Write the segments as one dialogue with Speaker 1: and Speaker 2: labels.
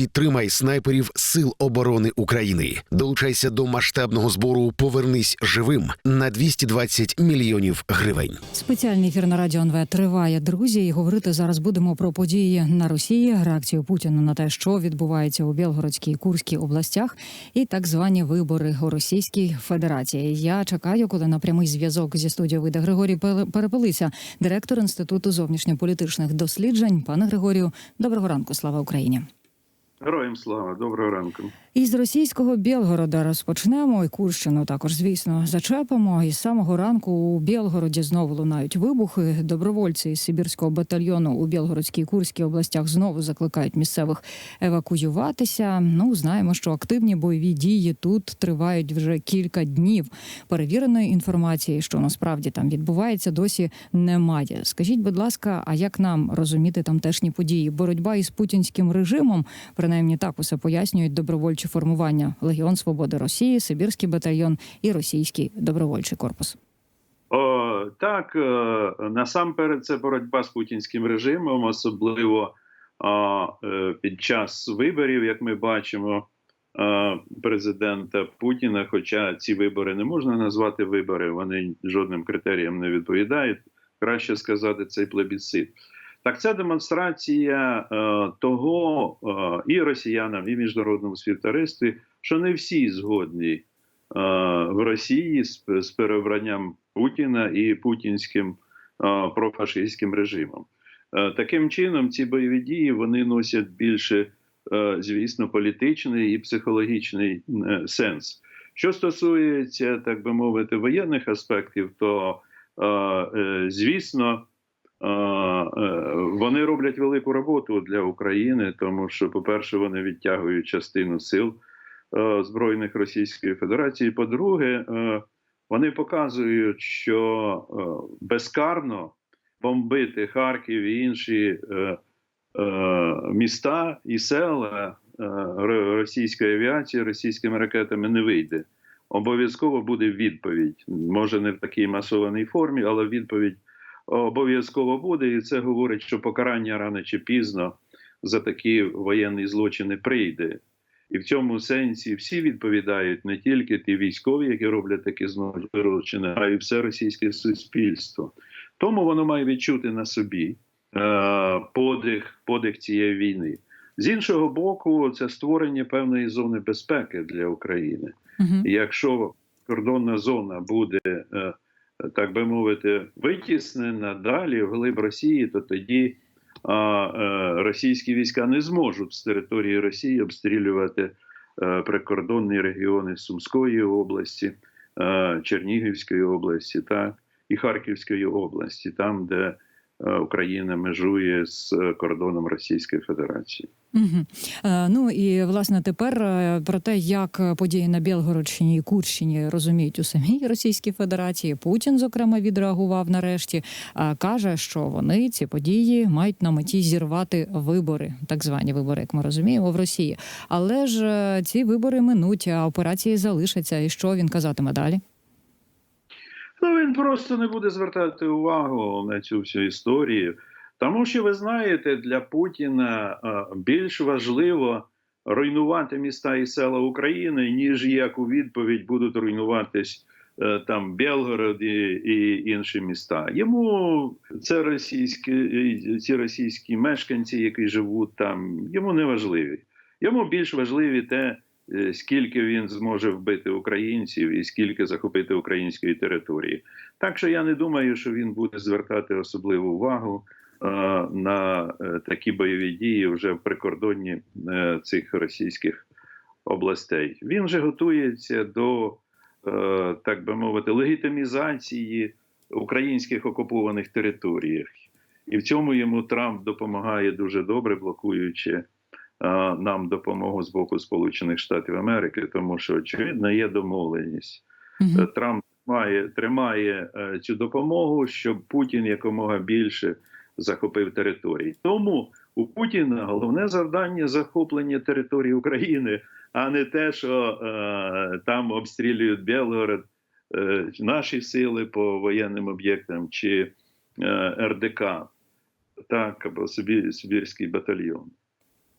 Speaker 1: Підтримай снайперів Сил оборони України. Долучайся до масштабного збору Повернись живим на 220 мільйонів гривень.
Speaker 2: Спеціальний ефір на радіо НВ триває, друзі. І говорити зараз будемо про події на Росії, реакцію Путіна на те, що відбувається у Білгородській Курській областях, і так звані вибори у Російській Федерації. Я чекаю, коли на прямий зв'язок зі студією вийде Григорій Перепелиця, директор інституту зовнішньополітичних досліджень. Пане Григорію, доброго ранку, слава Україні.
Speaker 3: Героям слава, доброго ранку.
Speaker 2: Із російського Білгорода розпочнемо і Курщину також, звісно, зачепимо. І з самого ранку у Білгороді знову лунають вибухи. Добровольці із Сибірського батальйону у Білгородській Курській областях знову закликають місцевих евакуюватися. Ну знаємо, що активні бойові дії тут тривають вже кілька днів. Перевіреної інформації, що насправді там відбувається, досі немає. Скажіть, будь ласка, а як нам розуміти тамтешні події? Боротьба із путінським режимом, принаймні так усе пояснюють добровольчі формування Легіон Свободи Росії, Сибірський батальйон і Російський добровольчий корпус.
Speaker 3: О, так, е, насамперед, це боротьба з путінським режимом, особливо е, під час виборів, як ми бачимо, е, президента Путіна. Хоча ці вибори не можна назвати вибори, вони жодним критеріям не відповідають. Краще сказати, цей плебісцит. Так, ця демонстрація е, того е, і росіянам, і міжнародному співтоваристві, що не всі згодні е, в Росії з, з перебранням Путіна і путінським е, профашистським режимом. Е, таким чином, ці бойові дії вони носять більше, е, звісно, політичний і психологічний е, сенс. Що стосується, так би мовити, воєнних аспектів, то е, е, звісно. Е, Вони роблять велику роботу для України, тому що, по-перше, вони відтягують частину сил е, збройних Російської Федерації. По-друге, е, вони показують, що безкарно бомбити Харків і інші міста і села російської авіації російськими ракетами не вийде. Обов'язково буде відповідь. Може, не в такій масованій формі, але відповідь обов'язково буде, і це говорить, що покарання рано чи пізно за такі воєнні злочини прийде. І в цьому сенсі всі відповідають не тільки ті військові, які роблять такі злочини, а й все російське суспільство. Тому воно має відчути на собі е, подих, подих цієї війни. З іншого боку, це створення певної зони безпеки для України.
Speaker 2: Угу.
Speaker 3: Якщо кордонна зона буде, е, так би мовити, витіснена далі в глиб Росії, то тоді а, е, російські війська не зможуть з території Росії обстрілювати е, прикордонні регіони Сумської області, е, Чернігівської області та і Харківської області, там, де Україна межує з е, кордоном Російської Федерації.
Speaker 2: Угу. Е, ну і власне тепер е, про те, як події на Білгородщині і Курщині розуміють у самій Російській Федерації. Путін, зокрема, відреагував нарешті. е, каже, що вони ці події мають на меті зірвати вибори, так звані вибори, як ми розуміємо, в Росії. Але ж е, ці вибори минуть, а операції залишаться. І що він казатиме далі?
Speaker 3: Ну він просто не буде звертати увагу на цю всю історію. Тому що ви знаєте, для Путіна е, більш важливо руйнувати міста і села України, ніж як у відповідь будуть руйнуватись е, там Белгород і, і інші міста. Йому це російські е, ці російські мешканці, які живуть там, йому не важливі. Йому більш важливі те, скільки він зможе вбити українців і скільки захопити української території. Так що я не думаю, що він буде звертати особливу увагу е, на е, такі бойові дії вже в прикордонні е, цих російських областей. Він же готується до, е, так би мовити, легітимізації українських окупованих територій. І в цьому йому Трамп допомагає дуже добре, блокуючи е, нам допомогу з боку Сполучених Штатів Америки, тому що очевидно є домовленість.
Speaker 2: Угу.
Speaker 3: Трамп тримає, тримає е, цю допомогу, щоб Путін якомога більше захопив території. Тому у Путіна головне завдання захоплення території України, а не те, що е, там обстрілюють Білгород, е, наші сили по воєнним об'єктам чи е, РДК, так або Сибір, Сибірський батальйон.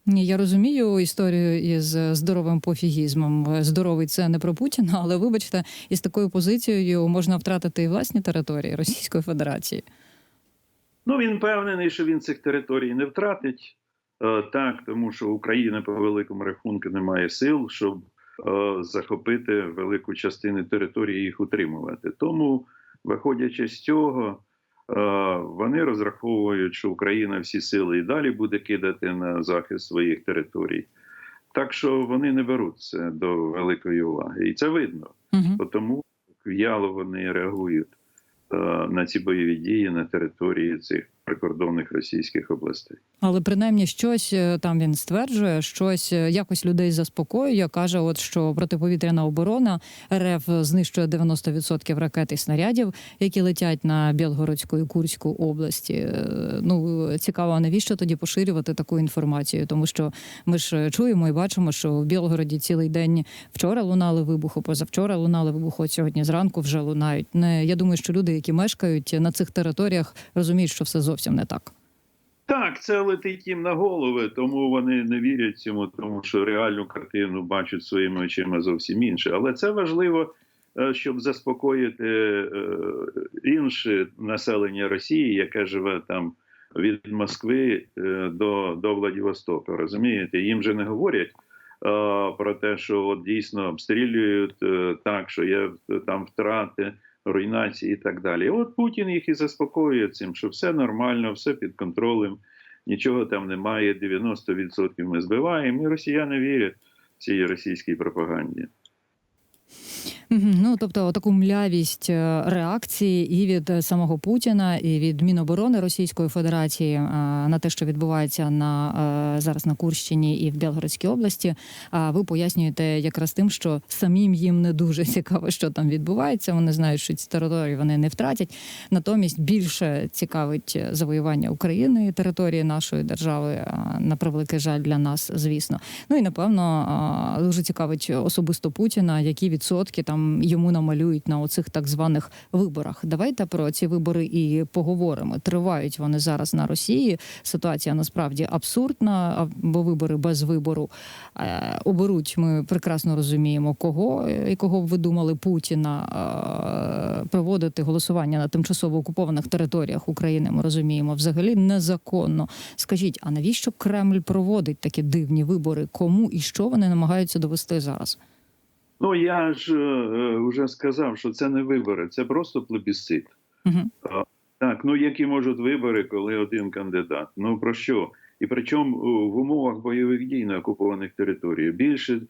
Speaker 2: Ні, я розумію історію із здоровим пофігізмом. Здоровий це не про Путіна, але вибачте, із такою позицією можна втратити і власні території Російської Федерації.
Speaker 3: Ну він впевнений, що він цих територій не втратить. Е, Так, тому що Україна по великому рахунку не має сил, щоб е, захопити велику частину території і їх утримувати. Тому, виходячи з цього, е, вони розраховують, що Україна всі сили і далі буде кидати на захист своїх територій. Так що вони не беруть це до великої уваги, і це видно.
Speaker 2: Угу.
Speaker 3: Тому в'яло вони реагують е, на ці бойові дії на території цих прикордонних російських областей.
Speaker 2: Але принаймні щось е, там він стверджує, щось е, якось людей заспокоює. каже, от що протиповітряна оборона РФ знищує 90% ракет і снарядів, які летять на Білгородську і Курську області. Е, Ну цікаво, навіщо тоді поширювати таку інформацію? Тому що ми ж чуємо і бачимо, що в Білгороді цілий день вчора лунали вибухи, позавчора лунали вибухи. От сьогодні зранку вже лунають. Не я думаю, що люди, які мешкають на цих територіях, розуміють, що все зовсім не так.
Speaker 3: Так, це летить їм на голови, тому вони не вірять цьому, тому що реальну картину бачать своїми очима зовсім інше. Але це важливо, е, щоб заспокоїти е, інше населення Росії, яке живе там від Москви е, до, до Владивостока. Розумієте, їм же не говорять. Про те, що от дійсно обстрілюють так, що є там втрати, руйнації і так далі. От Путін їх і заспокоює цим, що все нормально, все під контролем, нічого там немає, 90% ми збиваємо, і росіяни вірять цій російській пропаганді.
Speaker 2: Ну тобто таку млявість е, реакції і від е, самого Путіна, і від Міноборони Російської Федерації е, на те, що відбувається на зараз на Курщині і в Білгородській області. А ви пояснюєте якраз тим, що самим їм не дуже цікаво, що там відбувається. Вони знають, що ці території вони не втратять. Натомість більше цікавить завоювання України і території нашої держави. На превеликий жаль для нас, звісно. Ну і напевно дуже цікавить особисто Путіна, які відсотки там йому намалюють на оцих так званих виборах. Давайте про ці вибори і поговоримо. Тривають вони зараз на Росії. Ситуація насправді абсурдна, бо вибори без вибору Е, оберуть. Ми прекрасно розуміємо, кого і кого б ви думали Путіна е, проводити голосування на тимчасово окупованих територіях України. Ми розуміємо взагалі незаконно. Скажіть, а навіщо Кремль проводить такі дивні вибори? Кому і що вони намагаються довести зараз?
Speaker 3: Ну я ж е, вже сказав, що це не вибори, це просто плебісцит.
Speaker 2: Угу.
Speaker 3: Так, ну які можуть вибори, коли один кандидат? Ну про що? І причому е, в умовах бойових дій на окупованих територіях більше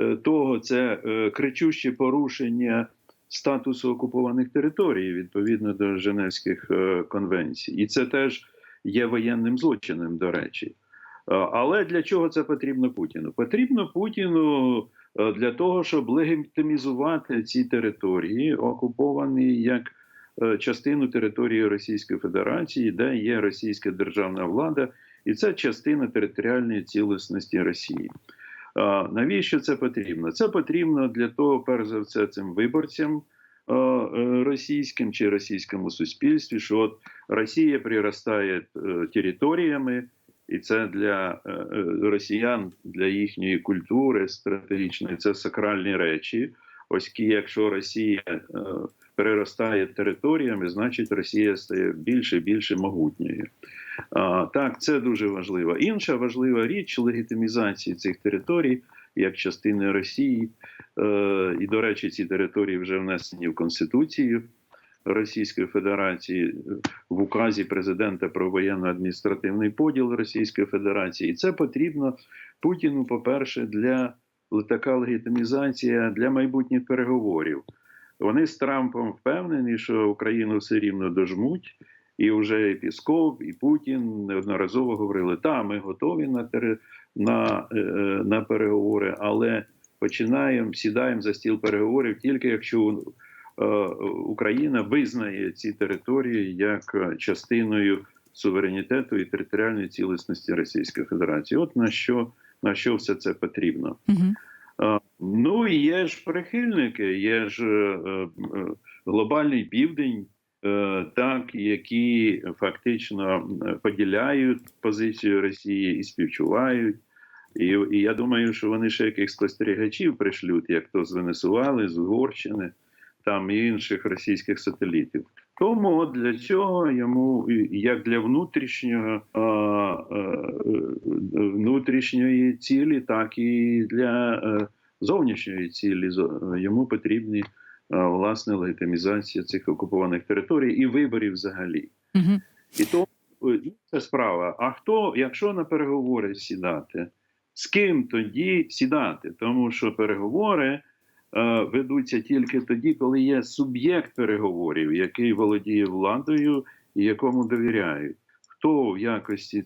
Speaker 3: е, того, це е, кричуще порушення статусу окупованих територій відповідно до Женевських е, конвенцій, і це теж є воєнним злочином, до речі. Е, Але для чого це потрібно Путіну? Потрібно Путіну е, для того, щоб легітимізувати ці території, окуповані як е, частину території Російської Федерації, де є російська державна влада, і це частина територіальної цілісності Росії. Навіщо це потрібно? Це потрібно для того, перш за все, цим виборцям е, е, російським чи російському суспільстві, що от Росія приростає е, територіями, і це для е, е, росіян, для їхньої культури стратегічної, це сакральні речі. Оскільки якщо Росія е, переростає територіями, значить Росія стає більше і більше могутньою. Так, це дуже важливо. Інша важлива річ легітимізації цих територій як частини Росії. І, до речі, ці території вже внесені в Конституцію Російської Федерації в указі президента про воєнно-адміністративний поділ Російської Федерації. І це потрібно Путіну, по-перше, для така легітимізація для майбутніх переговорів. Вони з Трампом впевнені, що Україну все рівно дожмуть. І вже і Пісков, і Путін неодноразово говорили: та ми готові на на, е, е, на переговори, але починаємо сідаємо за стіл переговорів тільки якщо е, Україна визнає ці території як е, частиною суверенітету і територіальної цілісності Російської Федерації. От на що на що все це потрібно.
Speaker 2: Угу.
Speaker 3: Ну і є ж прихильники, є ж е, е, глобальний південь, е, так які фактично е, поділяють позицію Росії і співчувають І, і я думаю, що вони ще яких спостерігачів пришлють, як то з Венесуели, з Угорщини, там і інших російських сателітів. Тому для цього йому, як для внутрішнього, а, е, внутрішньої цілі, так і для е, зовнішньої цілі йому потрібні власне легітимізація цих окупованих територій і виборів взагалі.
Speaker 2: Угу.
Speaker 3: І то е, інша справа. А хто, якщо на переговори сідати, з ким тоді сідати? Тому що переговори е, ведуться тільки тоді, коли є суб'єкт переговорів, який володіє владою і якому довіряють. Хто в якості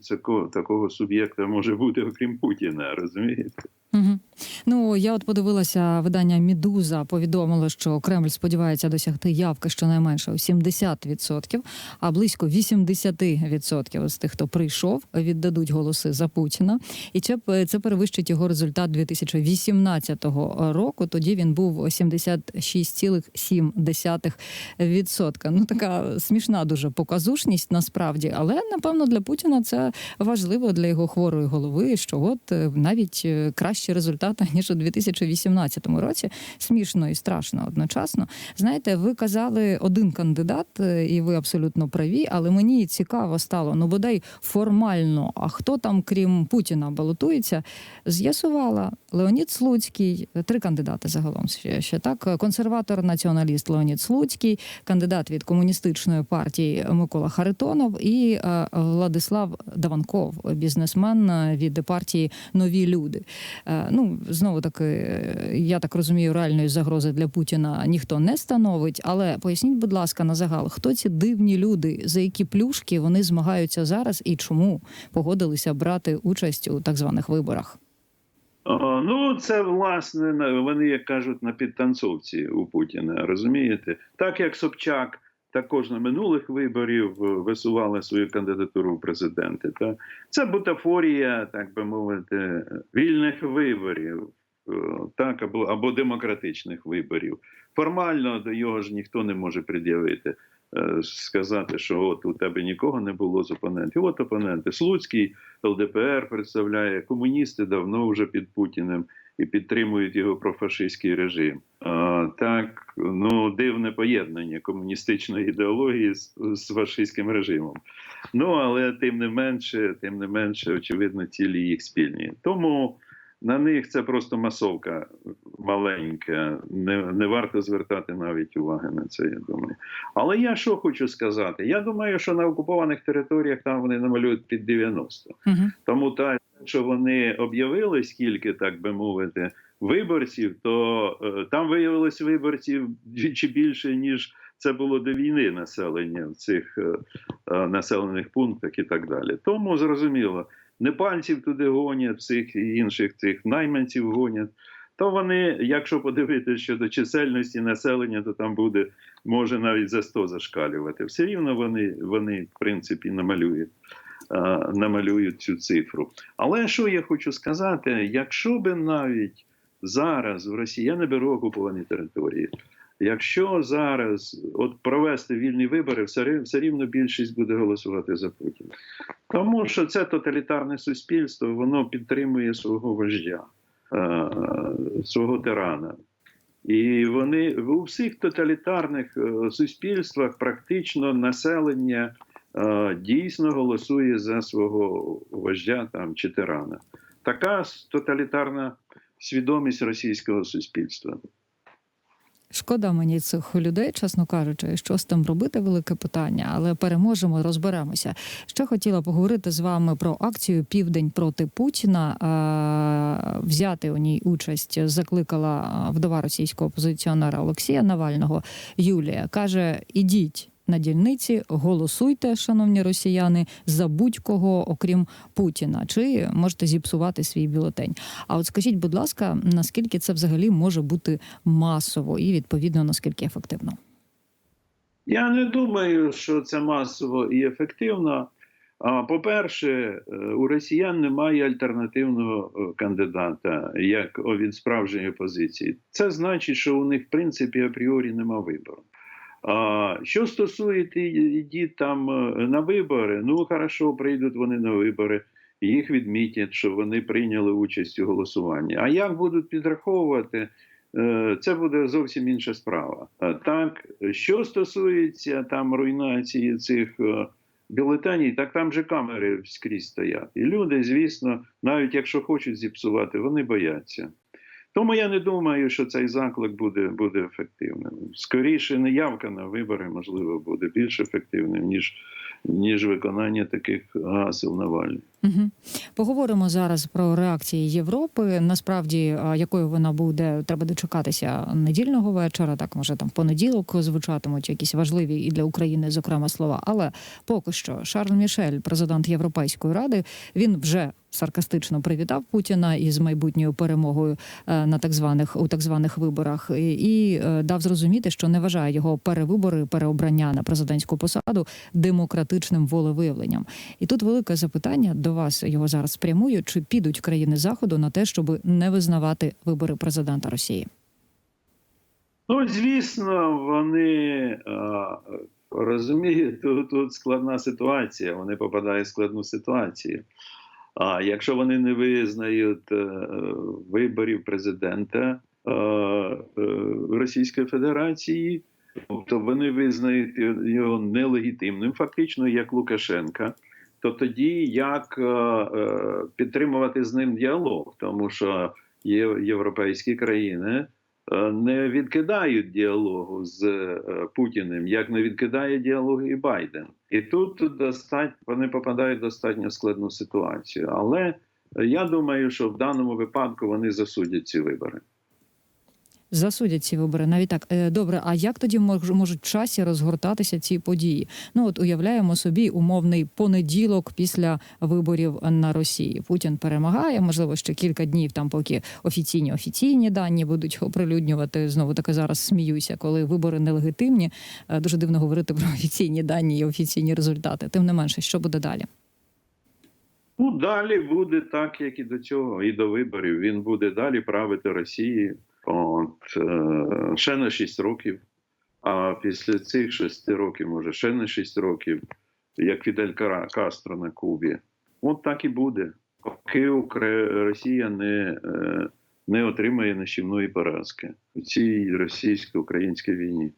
Speaker 3: такого суб'єкта може бути, окрім Путіна, розумієте?
Speaker 2: Угу. Ну я от подивилася видання Мідуза. Повідомило, що Кремль сподівається досягти явки щонайменше у 70%, а близько 80% з тих, хто прийшов, віддадуть голоси за Путіна. І це, це перевищить його результат 2018 року. Тоді він був 76,7%. Ну така смішна дуже показушність насправді, але напевно для Путіна це важливо для його хворої голови, що от е, навіть е, кращі результати ніж у 2018 році. Смішно і страшно одночасно. Знаєте, ви казали один кандидат, е, і ви абсолютно праві, але мені цікаво стало, ну бодай формально, а хто там, крім Путіна, балотується, з'ясувала Леонід Слуцький, три кандидати загалом ще, так. Консерватор-націоналіст Леонід Слуцький, кандидат від комуністичної партії Микола Харитонов і е, Владислав Даванков, бізнесмен е, від партії Нові люди. Е, Ну знову таки, е, я так розумію, реальної загрози для Путіна ніхто не становить. Але поясніть, будь ласка, на загал, хто ці дивні люди, за які плюшки вони змагаються зараз, і чому погодилися брати участь у так званих виборах?
Speaker 3: О, ну, це власне вони, як кажуть, на підтанцовці у Путіна. Розумієте? Так як Собчак також на минулих виборів е, висували свою кандидатуру в президенти. Та це бутафорія, так би мовити, вільних виборів, е, так або, або демократичних виборів. Формально до його ж ніхто не може пред'явити. е, Сказати, що от у тебе нікого не було з опонентів. От опоненти. Слуцький ЛДПР представляє комуністи давно вже під Путіним і підтримують його профашистський режим. Так, ну дивне поєднання комуністичної ідеології з, з фашистським режимом. Ну але тим не менше, тим не менше, очевидно, цілі їх спільні. Тому на них це просто масовка маленька. Не, не варто звертати навіть уваги на це. Я думаю. Але я що хочу сказати? Я думаю, що на окупованих територіях там вони намалюють під 90.
Speaker 2: Угу.
Speaker 3: Тому та що вони об'явили скільки, так би мовити, виборців, то е, там виявилось виборців двічі більше, ніж це було до війни населення в цих е, е, населених пунктах і так далі. Тому зрозуміло, непальців туди гонять, всіх інших цих найманців гонять. То вони, якщо подивитися щодо чисельності населення, то там буде може навіть за 100 зашкалювати. Все рівно вони, вони в принципі намалюють, е, намалюють цю цифру. Але що я хочу сказати, якщо би навіть зараз в Росії я не беру окуповані території. Якщо зараз от провести вільні вибори, все, рівно більшість буде голосувати за Путіна. Тому що це тоталітарне суспільство, воно підтримує свого вождя, е, свого тирана. І вони у всіх тоталітарних е, суспільствах практично населення е, дійсно голосує за свого вождя там, чи тирана. Така тоталітарна свідомість російського суспільства.
Speaker 2: Шкода мені цих людей, чесно кажучи, що з тим робити, велике питання, але переможемо, розберемося. Ще хотіла поговорити з вами про акцію Південь проти Путіна. Взяти у ній участь закликала вдова російського опозиціонера Олексія Навального. Юлія каже: ідіть. На дільниці голосуйте, шановні росіяни, за будь-кого, окрім Путіна, чи можете зіпсувати свій бюлетень. А от скажіть, будь ласка, наскільки це взагалі може бути масово і відповідно наскільки ефективно?
Speaker 3: Я не думаю, що це масово і ефективно. По-перше, е, у росіян немає альтернативного е, кандидата як від справжньої опозиції. Це значить, що у них в принципі апріорі нема вибору. А, Що стосується ідіть там е, на вибори, ну хорошо, прийдуть вони на вибори їх відмітять, що вони прийняли участь у голосуванні. А як будуть підраховувати? е, Це буде зовсім інша справа. Так, що стосується там руйнації цих е, бюлетенів, так там же камери скрізь стоять. І люди, звісно, навіть якщо хочуть зіпсувати, вони бояться. Тому я не думаю, що цей заклик буде, буде ефективним. Скоріше, неявка на вибори, можливо, буде більш ефективним, ніж, ніж виконання таких гасел Навального.
Speaker 2: Угу. Поговоримо зараз про реакції Європи. Насправді, якою вона буде, треба дочекатися недільного вечора. Так може там понеділок звучатимуть якісь важливі і для України, зокрема, слова. Але поки що Шарль Мішель, президент Європейської ради, він вже саркастично привітав Путіна із майбутньою перемогою е, на так званих у так званих виборах, і, і е, дав зрозуміти, що не вважає його перевибори, переобрання на президентську посаду демократичним волевиявленням. І тут велике запитання до вас його зараз спрямую: чи підуть країни заходу на те, щоб не визнавати вибори президента Росії?
Speaker 3: Ну, звісно, вони розуміють, тут, тут складна ситуація, вони попадають в складну ситуацію. А якщо вони не визнають е, виборів президента е, Російської Федерації, то вони визнають його нелегітимним, фактично, як Лукашенка. То тоді як е, е, підтримувати з ним діалог, тому що є європейські країни е, не відкидають діалогу з Путіним, як не відкидає діалогу і Байден. І тут достатньо вони попадають в достатньо складну ситуацію. Але я думаю, що в даному випадку вони засудять ці вибори.
Speaker 2: Засудять ці вибори. Навіть так Е, добре. А як тоді мож- можуть в часі розгортатися ці події? Ну от уявляємо собі умовний понеділок після виборів на Росії. Путін перемагає. Можливо, ще кілька днів там, поки офіційні офіційні дані будуть оприлюднювати. Знову таки зараз сміюся, коли вибори нелегітимні. Е, Дуже дивно говорити про офіційні дані і офіційні результати. Тим не менше, що буде далі?
Speaker 3: Ну, далі буде так, як і до цього, і до виборів. Він буде далі правити Росією. От, е, ще на 6 років. А після цих 6 років, може, ще на 6 років, як Фідель Кара- Кастро на Кубі. От так і буде. Поки Росія не, е, не отримає нищівної поразки у цій російсько-українській війні.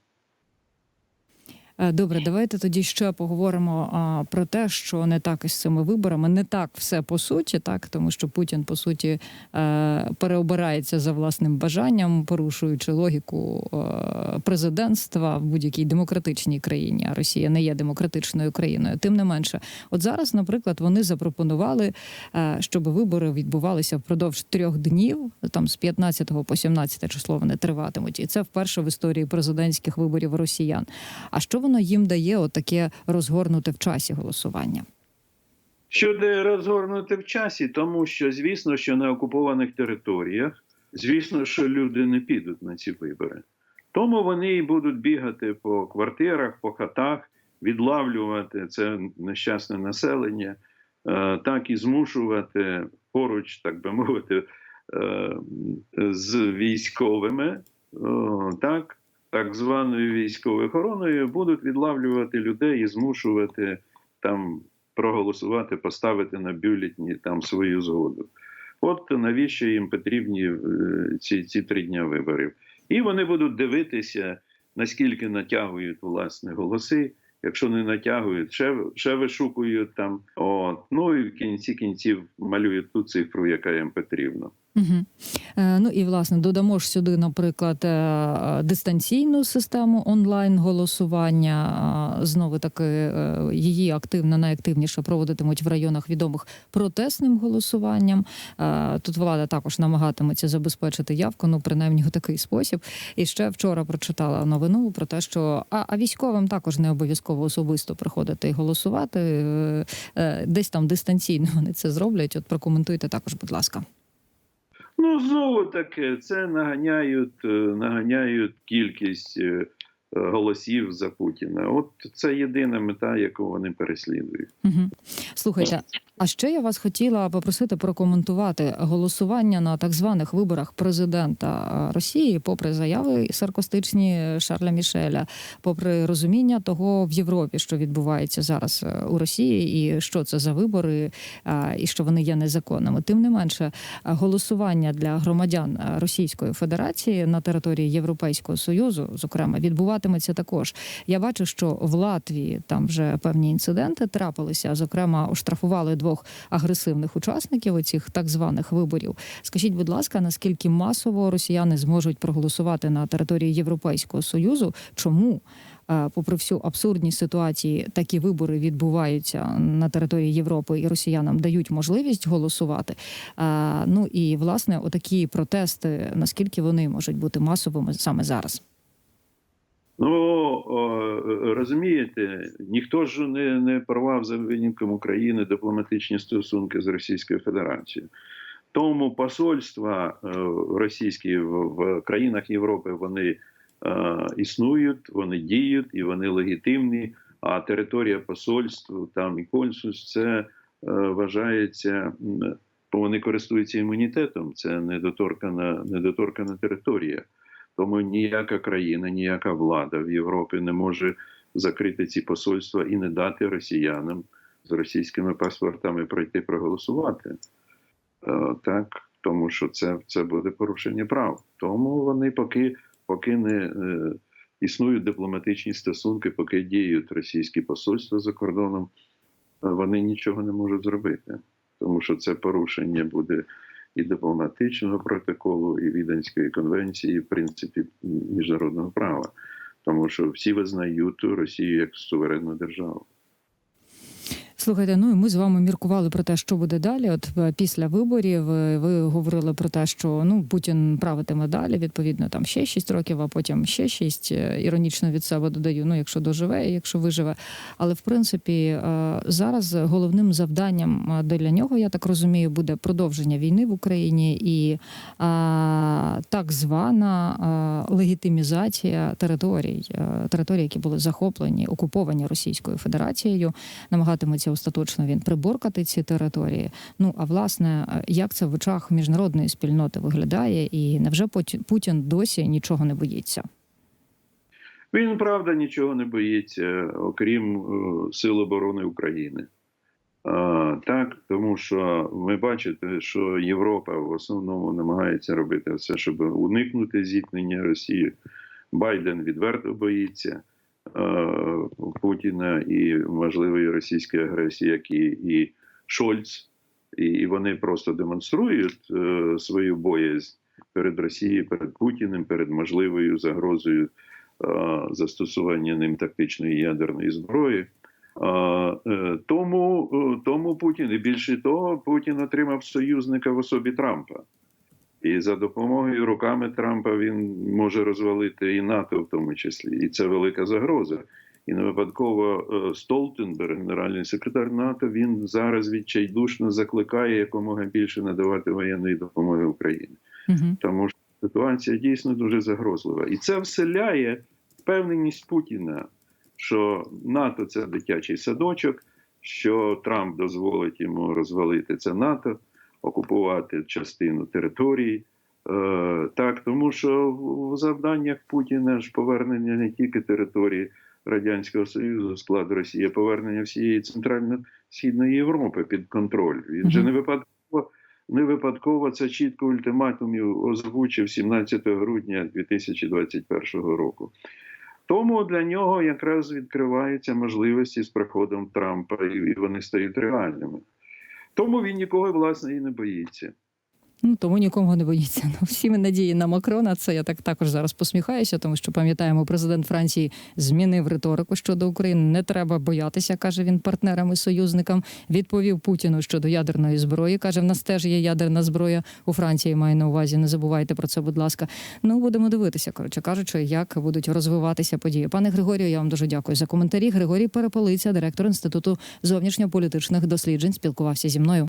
Speaker 2: Е, Добре, давайте тоді ще поговоримо а, про те, що не так із цими виборами, не так все по суті, так тому що Путін по суті е, переобирається за власним бажанням, порушуючи логіку е, президентства в будь-якій демократичній країні. А Росія не є демократичною країною. Тим не менше, от зараз, наприклад, вони запропонували, е, щоб вибори відбувалися впродовж трьох днів, там з 15 по 17 число вони триватимуть, і це вперше в історії президентських виборів росіян. А що воно їм дає отаке розгорнуте в часі голосування?
Speaker 3: Щодо розгорнути в часі, тому що, звісно, що на окупованих територіях, звісно, що люди не підуть на ці вибори. Тому вони і будуть бігати по квартирах, по хатах, відлавлювати це нещасне населення, е, так і змушувати поруч, так би мовити, е, з військовими, так, так званою військовою охороною, будуть відлавлювати людей і змушувати там проголосувати, поставити на бюлетні там свою згоду. От навіщо їм потрібні е, ці, ці три дня виборів. І вони будуть дивитися, наскільки натягують власне голоси. Якщо не натягують, ще, ще вишукують там. От. Ну і в кінці кінців малюють ту цифру, яка їм потрібна.
Speaker 2: Угу. Ну і власне додамо ж сюди, наприклад, е, дистанційну систему онлайн голосування. Знову таки е, її активно найактивніше проводитимуть в районах відомих протестним голосуванням. Тут влада також намагатиметься забезпечити явку, ну принаймні у такий спосіб. І ще вчора прочитала новину про те, що а, а військовим також не обов'язково особисто приходити і голосувати. Десь там дистанційно вони це зроблять. От прокоментуйте також, будь ласка.
Speaker 3: Ну, знову таки, це наганяють, е, наганяють кількість е, голосів за Путіна. От це єдина мета, яку вони переслідують.
Speaker 2: Угу. Слухайте, А ще я вас хотіла попросити прокоментувати голосування на так званих виборах президента Росії, попри заяви саркастичні Шарля Мішеля, попри розуміння того в Європі, що відбувається зараз е, у Росії, і що це за вибори, е, і що вони є незаконними. Тим не менше, голосування для громадян Російської Федерації на території Європейського союзу, зокрема, відбуватиметься також. Я бачу, що в Латвії там вже певні інциденти трапилися. Зокрема, оштрафували двох агресивних учасників оцих так званих виборів. Скажіть, будь ласка, наскільки масово росіяни зможуть проголосувати на території Європейського союзу? Чому? е, Попри всю абсурдність ситуації, такі вибори відбуваються на території Європи, і росіянам дають можливість голосувати. Е, Ну і власне, отакі протести, наскільки вони можуть бути масовими саме зараз?
Speaker 3: Ну розумієте, ніхто ж не, не порвав за винятком України дипломатичні стосунки з Російською Федерацією. Тому посольства е, російські в, країнах Європи вони е, існують, вони діють і вони легітимні. А територія посольств там і консульств це е, вважається, бо вони користуються імунітетом. Це недоторкана, недоторкана територія. Тому ніяка країна, ніяка влада в Європі не може закрити ці посольства і не дати росіянам з російськими паспортами пройти проголосувати. Е, Так, тому що це, це буде порушення прав. Тому вони поки, поки не е, існують дипломатичні стосунки, поки діють російські посольства за кордоном, е, вони нічого не можуть зробити, тому що це порушення буде і дипломатичного протоколу, і Віденської конвенції, і в принципі міжнародного права, тому що всі визнають Росію як суверенну державу.
Speaker 2: Слухайте, ну і ми з вами міркували про те, що буде далі. От е, після виборів е, ви говорили про те, що ну Путін правитиме далі. Відповідно, там ще 6 років, а потім ще 6. Е, Іронічно від себе додаю. Ну, якщо доживе, якщо виживе. Але в принципі зараз головним завданням для нього, я так розумію, буде продовження війни в Україні і е, так звана е, легітимізація територій, е, територій, які були захоплені, окуповані Російською Федерацією намагатиметься остаточно він приборкати ці території. Ну а власне, е, як це в очах міжнародної спільноти виглядає, і невже Путін досі нічого не боїться?
Speaker 3: Він правда нічого не боїться, окрім е, Сил оборони України. А, так, тому що ви бачите, що Європа в основному намагається робити все, щоб уникнути зіткнення Росії. Байден відверто боїться Путіна і можливої російської агресії, як і, і Шольц. І, вони просто демонструють е, свою боязнь перед Росією, перед Путіним, перед можливою загрозою е, застосування ним тактичної ядерної зброї. Е, е, Тому, е, тому Путін, і більше того, Путін отримав союзника в особі Трампа. І за допомогою руками Трампа він може розвалити і НАТО, в тому числі. І це велика загроза. І не випадково е, Столтенберг, генеральний секретар НАТО, він зараз відчайдушно закликає якомога більше надавати воєнної допомоги Україні
Speaker 2: Угу.
Speaker 3: тому що ситуація дійсно дуже загрозлива. І це вселяє впевненість Путіна, що НАТО це дитячий садочок, що Трамп дозволить йому розвалити це НАТО, окупувати частину території. Е, так, тому що в завданнях Путіна ж повернення не тільки території Радянського Союзу, в склад Росії, а повернення всієї центрально-східної Європи під контроль. Він же не випадково не випадково це чітко ультиматумів озвучив 17 грудня 2021 року. Тому для нього якраз відкриваються можливості з приходом Трампа, і вони стають реальними. Тому він нікого власне і не боїться.
Speaker 2: Ну тому нікого не боїться. Ну всі ми надії на Макрона. Це я так також зараз посміхаюся, тому що пам'ятаємо, президент Франції змінив риторику щодо України. Не треба боятися, каже він партнерам і союзникам. Відповів Путіну щодо ядерної зброї. каже, в нас теж є ядерна зброя у Франції. Маю на увазі. Не забувайте про це, будь ласка. Ну будемо дивитися, коротше кажучи, як будуть розвиватися події. Пане Григорію, я вам дуже дякую за коментарі. Григорій Переполиця, директор інституту зовнішньополітичних досліджень, спілкувався зі мною.